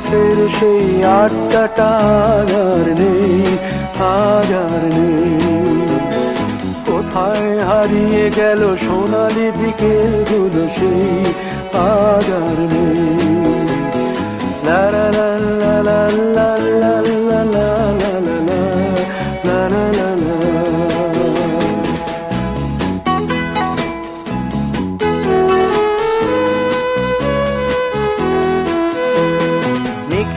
হাউসের সেই আজ আর নেই আর নেই। কোথায় হারিয়ে গেল সোনালি বিকেলগুলো সেই, আর নেই।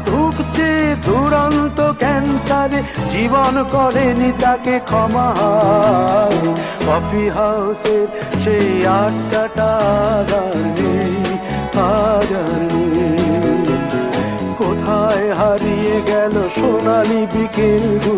ধুকছে দুরন্ত ক্যান্সারে, জীবন করেনি তাকে ক্ষমা। কফি হাউসের সেই আটটা কোথায় হারিয়ে গেল সোনালি বিকেল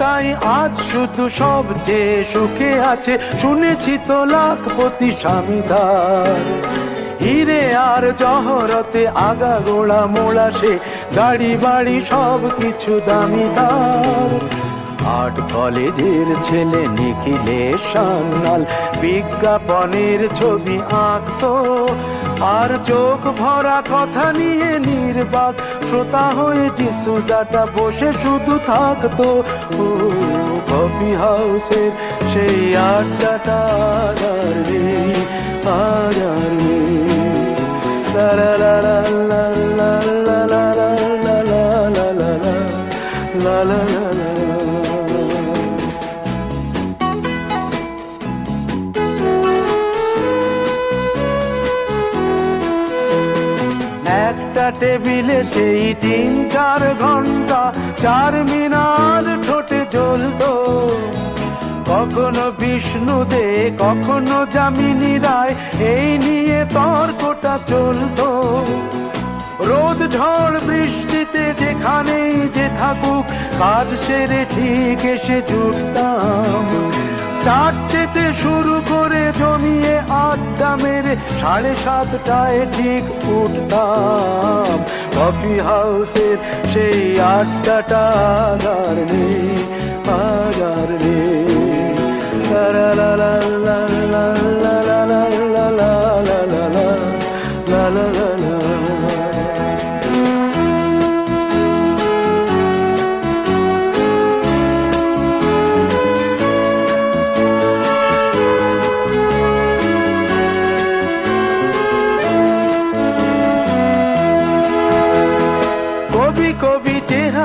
সুজাতাই আজ শুধু সব যে সুখে আছে, শুনেছি তো লাখপতি স্বামীদার। হিরে আর জহরতে আগা গোড়া মোড়া সে, গাড়ি বাড়ি সব কিছু দামিদার। আর্ট কলেজের ছেলে নিখিলে সান্নাল বিজ্ঞাপনের ছবি আঁকতো আর চোখ ভরা কথা নিয়ে নির্বাক শ্রোতা হয়ে ডিসুজাটা বসে শুধু থাকতো কফি হাউসের সেই আড্ডাটা আর নেই আর নেই লা লা লা লা লা লা লা লা লা লা টেবিলে সেই তিন চার ঘণ্টা, চার মিনার ঠোঁটে জ্বলতো। কখনো বিষ্ণু দে কখনো যামিনী রায়, এই নিয়ে তর্কটা চলতো। রোদ, ঝড়, বৃষ্টিতে যেখানেই যে থাকুক, কাজ সেরে ঠিক এসে জুটতাম চারটেতে শুরু করে জমিয়ে আড্ডা মেরে সাড়ে সাতটায় ঠিক উঠতাম কফি হাউসের সেই আড্ডাটা আগার নেই আগার নেই লা লা লা লা লা লা লা লা লা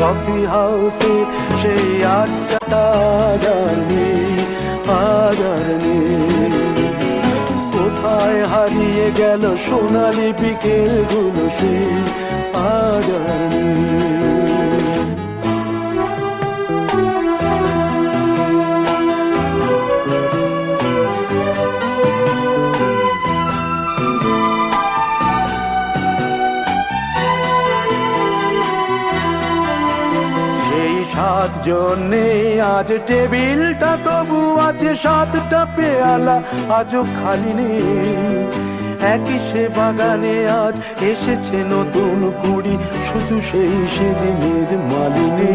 কফি হাউসে সেই আটটা তাজার নেই আজার নেই। কোথায় হারিয়ে গেল সোনালি বিকেলগুলো সেই আজার নেই। সাত জন্যে আজ টেবিলটা তবু আছে সাতটা পেয়ালা, আজও খালি নেই। একই সে বাগানে আজ এসেছে নতুন কুড়ি, শুধু সেই সেদিনের মালিনী।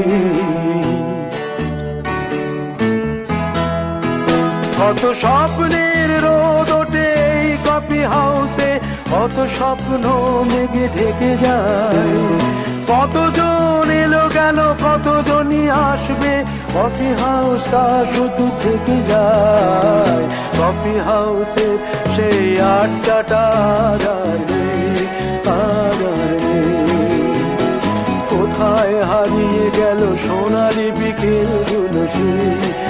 কত স্বপ্নের রোদ ওঠে কফি হাউসে, কত স্বপ্ন মেঘে ঢেকে যায়। কতজন এলো গেল, কতজনই আসবে কফি হাউসটা শুধু থেকে যায় কফি হাউসে সেই নেই। কোথায় হারিয়ে গেল সোনালি বিকেলগুলো সেই